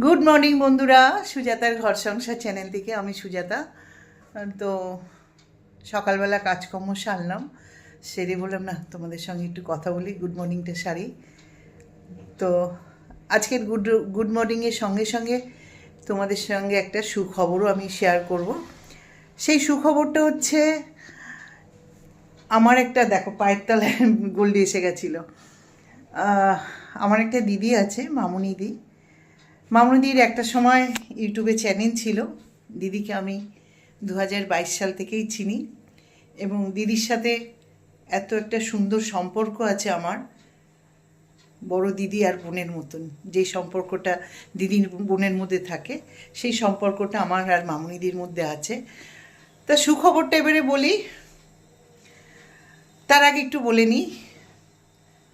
Good morning বন্ধুরা। সুজাতার ঘর সংসার চ্যানেল থেকে আমি সুজাতা। তো সকালবেলা কাজকর্ম সারলাম। সেরে বললাম, না, তোমাদের সঙ্গে একটু কথা বলি। গুড মর্নিংটা সারি। তো আজকের গুড গুড মর্নিংয়ের সঙ্গে সঙ্গে তোমাদের সঙ্গে একটা সুখবরও আমি শেয়ার করব। সেই সুখবরটা হচ্ছে, আমার একটা, দেখো, পায়ের তলায় গোল্ডি এসে গেছিল। আমার একটা দিদি আছে, মামুনি দি। মামুনিদির একটা সময় ইউটিউবে চ্যানেল ছিল। দিদিকে আমি দু হাজার বাইশ সাল থেকেই চিনি এবং দিদির সাথে এত একটা সুন্দর সম্পর্ক আছে আমার, বড় দিদি আর বোনের মতন। যে সম্পর্কটা দিদির বোনের মধ্যে থাকে, সেই সম্পর্কটা আমার আর মামুনিদির মধ্যে আছে। তা সুখবরটা এবারে বলি, তার আগে একটু বলে নিই,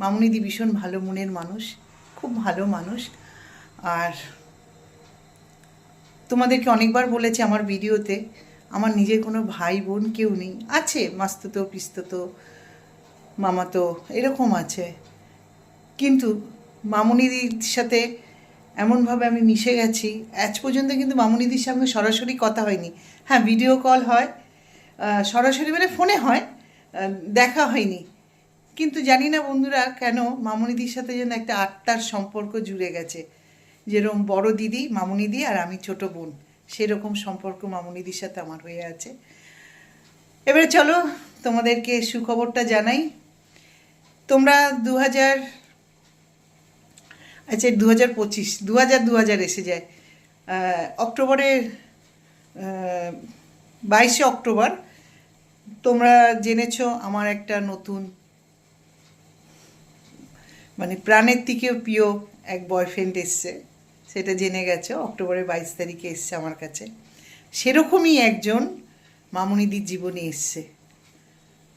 মামুনিদি ভীষণ ভালো মনের মানুষ, খুব ভালো মানুষ। আর তোমাদেরকে অনেকবার বলেছি আমার ভিডিওতে, আমার নিজের কোনো ভাই বোন কেউ নেই। আছে, মাস্তুতো, পিস্তুতো, মামাতো, এরকম আছে। কিন্তু মামুনিদির সাথে এমনভাবে আমি মিশে গেছি, আজ পর্যন্ত কিন্তু মামুনিদির সঙ্গে সরাসরি কথা হয়নি। হ্যাঁ ভিডিও কল হয় সরাসরি মানে ফোনে হয় দেখা হয়নি। কিন্তু জানি না বন্ধুরা কেন মামুনিদির সাথে যেন একটা আত্মার সম্পর্ক জুড়ে গেছে। যেরকম বড় দিদি মামুনিদি আর আমি ছোট বোন। সেরকম সম্পর্ক মামুনিদির সাথে আমার হয়ে আছে। এবারে চলো তোমাদেরকে সুখবরটা জানাই। তোমরা দু হাজার আচ্ছা দু হাজার পঁচিশ দু হাজার দু হাজার এসে যায়। অক্টোবরের বাইশে অক্টোবর, তোমরা জেনেছো আমার একটা নতুন মানে প্রাণের থেকেও প্রিয় এক বয়ফ্রেন্ড এসছে। সেটা জেনে গেছো, অক্টোবরের বাইশ তারিখে এসছে আমার কাছে। সেরকমই একজন মামুনিদির জীবনে এসছে।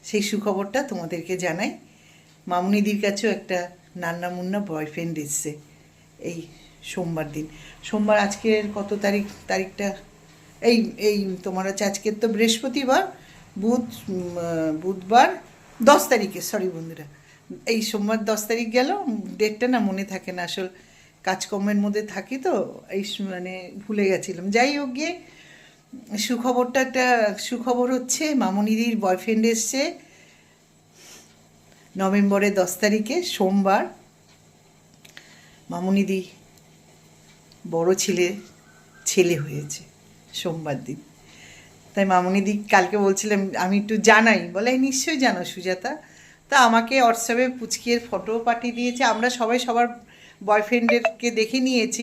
সেই সুখবরটা তোমাদেরকে জানাই। মামুনিদির কাছেও একটা নান্না মুন্না বয়ফ্রেন্ড এসছে এই সোমবার দিন। সোমবার আজকের কত তারিখ, তারিখটা? এই এই তোমার হচ্ছে আজকের তো বৃহস্পতিবার, বুধ বুধবার, দশ তারিখে সরি বন্ধুরা। এই সোমবার দশ তারিখ গেল ডেটটা না মনে থাকে না আসল। কাজকর্মের মধ্যে থাকি তো, এই মানে ভুলে গেছিলাম। যাই হোক গিয়ে সুখবরটা একটা, সুখবর হচ্ছে, মামনিদির বয়ফ্রেন্ড এসছে। নভেম্বরের দশ তারিখে, সোমবার। মামুনিদি বড় ছেলে ছেলে হয়েছে সোমবার দিন। তাই মামুনিদি কালকে বলছিলাম, আমি একটু জানাই। বলে নিশ্চয়ই জানো সুজাতা। তা আমাকে হোয়াটসঅ্যাপে পুচকির ফটো পাঠিয়ে দিয়েছে। আমরা সবাই সবার বয়ফ্রেন্ডেরকে দেখে নিয়েছি।